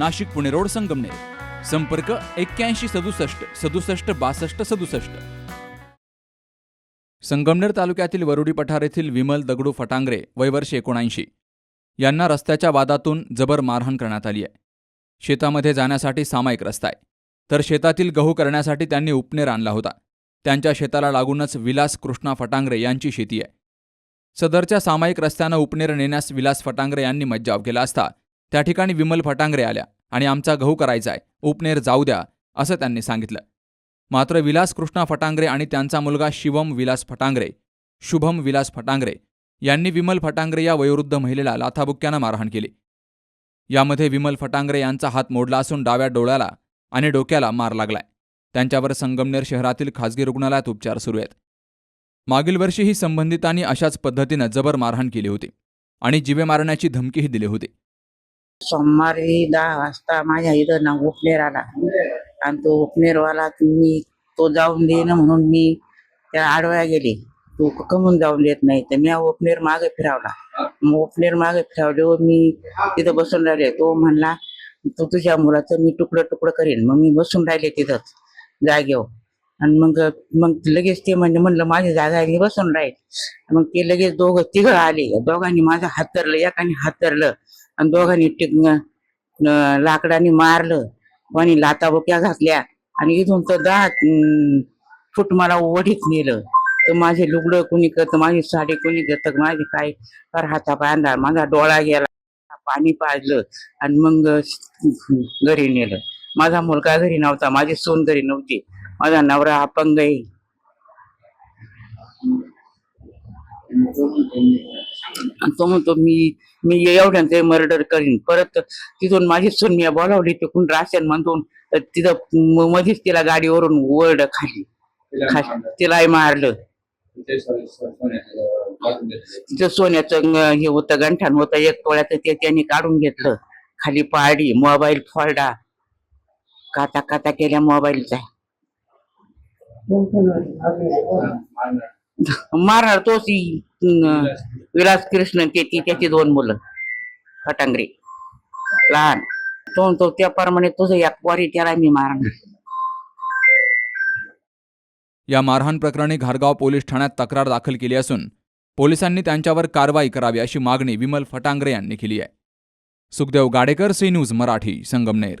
Nashik Pune road Sangamner. संपर्क एक्क्याऐंशी सदुसष्ट सदुसष्ट बासष्ट सदुसष्ट. संगमनेर तालुक्यातील वरुडी पठार येथील विमल दगडू फटांगरे वयवर्ष एकोणऐंशी. यांना रस्त्याच्या वादातून जबर मारहाण करण्यात आली आहे. शेतामध्ये जाण्यासाठी सामायिक रस्ता आहे. तर शेतातील गहू करण्यासाठी त्यांनी उपनेर आणला होता. त्यांच्या शेताला लागूनच विलास कृष्णा फटांगरे यांची शेती आहे. सदरच्या सामायिक रस्त्यानं उपनेर नेण्यास विलास फटांगरे यांनी मज्जाव केला असता त्या ठिकाणी विमल फटांगरे आल्या आणि आमचा गहू करायचा आहे उपनेर जाऊ द्या असं त्यांनी सांगितलं. मात्र विलास कृष्णा फटांगरे आणि त्यांचा मुलगा शिवम विलास फटांगरे शुभम विलास फटांगरे यांनी विमल फटांगरे या वयोवृद्ध महिलेला लाथाबुक्क्यानं मारहाण केली. यामध्ये विमल फटांगरे यांचा हात मोडला असून डाव्या डोळ्याला आणि डोक्याला मार लागलाय. त्यांच्यावर संगमनेर शहरातील खासगी रुग्णालयात उपचार सुरू आहेत. मागील वर्षीही संबंधितांनी अशाच पद्धतीनं जबर मारहाण केली होती आणि जिवे मारण्याची धमकीही दिली होती. सोमवारी दहा वाजता माझ्या इथं ना उपनेर आला. आणि तो उपनेरवाला मी तो जाऊन दे ना म्हणून मी त्या आडव्या गेली. तू कमून जाऊन देत नाही. तर मी उपनेर मागे फिरावला. मग उपनेर मागे फिरावल्यावर मी तिथं बसून राहिले. तो म्हणला तू तुझ्या मुलाचं मी तुकडं तुकडं करीन. मग मी बसून राहिले तिथंच जागेवर. आणि मग मग लगेच ते म्हणजे म्हणलं माझी जागा आहे मी बसून राहील. मग ते लगेच दोघं तिघं आले. दोघांनी माझं हात धरलं एकाने हात धरलं. आणि दोघांनी टिक लाकडाने मारलं. कोणी लाताबोक्या घातल्या. आणि इथून तर दहा फूट मला वढीत नेलं. तर माझे लुगडं कोणी करतं माझी साडी कोणी करतं माझी काय फार हाता पायांदा माझा डोळा गेला. पाणी पाजलं आणि मग घरी नेलं. माझा मुलगा घरी नव्हता माझी सून घरी नव्हती. माझा नवरा अपंग आहे. तो म्हणतो मी मी एवढ्यांचे मर्डर करीन. परत तिथून माझी सून मी बोलावली तिकडून राशन म्हणून तर तिथं मधीच तिला गाडीवरून वरड खाली तिलाही मारलं. तिथं सोन्याचं हे होतं गंठण होतं एक तोळ्याचं ते त्यांनी काढून घेतलं. खाली पाडी मोबाईल फोल्डा काता काता केल्या मोबाईलचा. मारणार तोच विलास कृष्ण ते त्याची दोन मुलं फटांगरे लहान. तो तो त्याप्रमाणे तुझं एक त्याला मी मारणार या मारहाण प्रकरणी घारगाव पोलीस ठाण्यात तक्रार दाखल केली असून पोलिसांनी त्यांच्यावर कारवाई करावी अशी मागणी विमल फटांगरे यांनी केली आहे. Sukhdev Gadekar C news Marathi Sangamner.